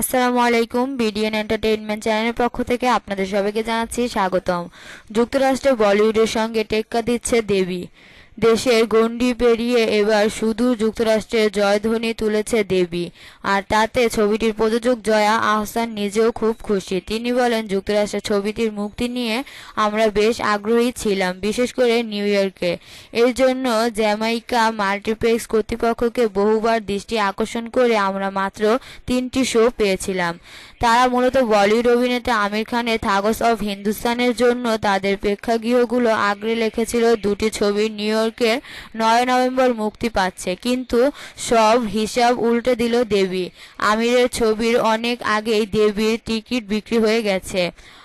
আসসালামু আলাইকুম, BDN entertainment চ্যানেলের পক্ষ থেকে আপনাদের সবাইকে জানাচ্ছি স্বাগতম। যুক্তরাষ্ট্রে বলিউডের সঙ্গে টেক্কা দিচ্ছে দেবী। দেশের গণ্ডি পেরিয়ে এবার শুধু যুক্তরাষ্ট্রের জয়ধ্বনি তুলেছে দেবী। আর তাতে ছবিটির প্রযোজক জয়া আহসান নিজেও খুব খুশি। তিনি বলেন, যুক্তরাষ্ট্রের ছবিটির মুক্তি নিয়ে আমরা বেশ আগ্রহী ছিলাম, বিশেষ করে নিউ ইয়র্কে। এর জন্য জ্যামাইকা মাল্টিপ্লেক্স কর্তৃপক্ষকে বহুবার দৃষ্টি আকর্ষণ করে আমরা মাত্র তিনটি শো পেয়েছিলাম। তারা মূলত বলিউড অভিনেতা আমির খানের থাগস অফ হিন্দুস্তানের জন্য তাদের প্রেক্ষাগৃহগুলো আগ্রে লেখেছিল দুটি ছবি নিউ ইয়র্কের নয় নভেম্বর মুক্তি পাচ্ছে। কিন্তু সব হিসাব উল্টে দিল দেবী। আমিরের ছবির অনেক আগেই দেবীর টিকিট বিক্রি হয়ে গেছে।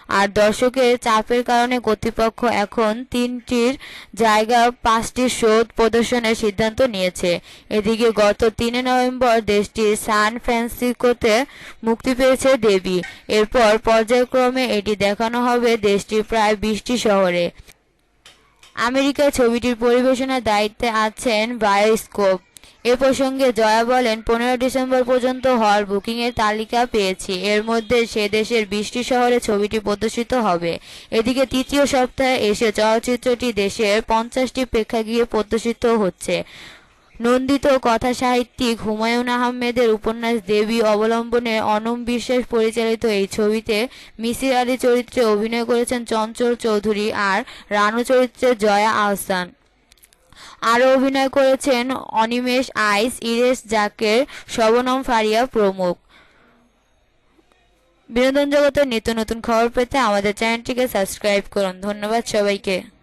আর দর্শকের চাপের কারণে কর্তৃপক্ষ এখন তিনটির জায়গা পাঁচটি শো প্রদর্শনের সিদ্ধান্ত নিয়েছে। এদিকে গত তিনে নভেম্বর দেশটির সান ফ্রান্সিসকোতে মুক্তি পেয়েছে দেবী। এরপর পর্যায়ক্রমে এটি দেখানো হবে দেশটির প্রায় বিশটি শহরে। আমেরিকায় ছবিটির পরিবেশনার দায়িত্বে আছেন বায়োস্কোপ এ প্রসঙ্গে জয়া বলেন, পনেরো ডিসেম্বর পর্যন্ত হল বুকিংয়ের তালিকা পেয়েছি। এর মধ্যে সে দেশের বিশটি শহরে ছবিটি প্রদর্শিত হবে। এদিকে তৃতীয় সপ্তাহে এসে চলচ্চিত্রটি দেশের পঞ্চাশটি প্রেক্ষাগৃহে প্রদর্শিত হচ্ছে। নন্দিত কথা সাহিত্যিক হুমায়ুন আহমেদের উপন্যাস দেবী অবলম্বনে অনম বিশ্বাস পরিচালিত এই ছবিতে মিসির আলী চরিত্রে অভিনয় করেছেন চঞ্চল চৌধুরী আর রানু চরিত্রে জয়া আহসান। আরও অভিনয় করেছেন অনিমেষ আইস, ইরেশ জাকের, শবনম ফারিয়া প্রমুখ। বিনোদন জগতের নিত্য নতুন খবর পেতে আমাদের চ্যানেলটিকে সাবস্ক্রাইব করুন। ধন্যবাদ সবাইকে।